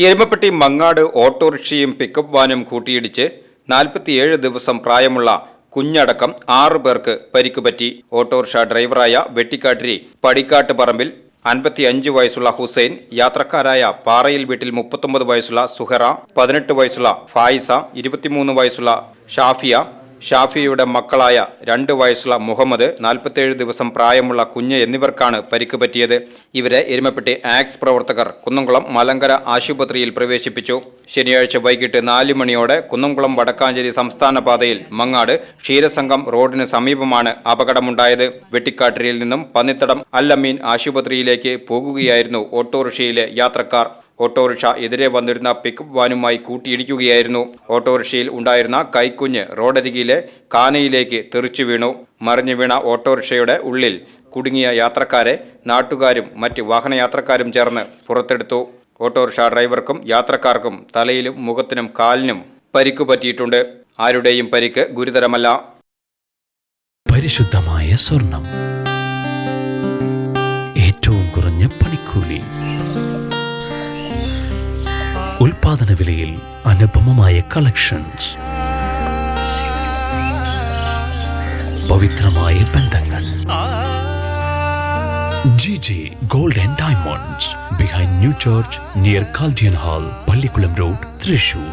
എരുമപ്പെട്ടി മങ്ങാട് ഓട്ടോറിക്ഷയും പിക്കപ്പ് വാനും കൂട്ടിയിടിച്ച് നാൽപ്പത്തിയേഴ് ദിവസം പ്രായമുള്ള കുഞ്ഞടക്കം ആറു പേർക്ക് പരിക്കുപറ്റി. ഓട്ടോറിക്ഷ ഡ്രൈവറായ വെട്ടിക്കാട്ടിരി പടിക്കാട്ട് പറമ്പിൽ അൻപത്തിയഞ്ച് വയസ്സുള്ള ഹുസൈൻ യാത്രക്കാരായ പാറയിൽ വീട്ടിൽ മുപ്പത്തൊമ്പത് വയസ്സുള്ള സുഹറ പതിനെട്ട് വയസ്സുള്ള ഫായിസ ഇരുപത്തിമൂന്ന് വയസ്സുള്ള ഷാഫിയ ഷാഫിയയുടെ മക്കളായ രണ്ട് വയസ്സുള്ള മുഹമ്മദ് നാൽപ്പത്തേഴ് ദിവസം പ്രായമുള്ള കുഞ്ഞ് എന്നിവർക്കാണ് പരിക്ക് പറ്റിയത്. ഇവരെ എരുമപ്പെട്ടി ആക്സ് പ്രവർത്തകർ കുന്നംകുളം മലങ്കര ആശുപത്രിയിൽ പ്രവേശിപ്പിച്ചു. ശനിയാഴ്ച വൈകിട്ട് നാല് മണിയോടെ കുന്നംകുളം വടക്കാഞ്ചേരി സംസ്ഥാന പാതയിൽ മങ്ങാട് ക്ഷീരസംഘം റോഡിന് സമീപമാണ് അപകടമുണ്ടായത്. വെട്ടിക്കാട്ടിരിയിൽ നിന്നും പന്നിത്തടം അല്ലമീൻ ആശുപത്രിയിലേക്ക് പോകുകയായിരുന്നു ഓട്ടോറിക്ഷയിലെ യാത്രക്കാർ. ഓട്ടോറിക്ഷ എതിരെ വന്നിരുന്ന പിക്കപ്പ് വാനുമായി കൂട്ടിയിടിക്കുകയായിരുന്നു. ഓട്ടോറിക്ഷയിൽ ഉണ്ടായിരുന്ന കൈക്കുഞ്ഞ് റോഡരികിലെ കാനയിലേക്ക് തെറിച്ചു വീണു. മറിഞ്ഞു വീണ ഓട്ടോറിക്ഷയുടെ ഉള്ളിൽ കുടുങ്ങിയ യാത്രക്കാരെ നാട്ടുകാരും മറ്റ് വാഹനയാത്രക്കാരും ചേർന്ന് പുറത്തെടുത്തു. ഓട്ടോറിക്ഷ ഡ്രൈവർക്കും യാത്രക്കാർക്കും തലയിലും മുഖത്തിനും കാലിനും പരിക്കു പറ്റിയിട്ടുണ്ട്. ആരുടെയും പരിക്ക് ഗുരുതരമല്ല. പരിശുദ്ധമായ സ്വർണം. ഏറ്റവും കുറഞ്ഞ പണിക്കൂലി. ഉൽപാദന വിലയിൽ അനുപമമായ കളക്ഷൻസ് പവിത്രമായ ബന്ധങ്ങൾ. G G gold and diamonds behind new church near Chaldean hall Pallikulam road Thrissur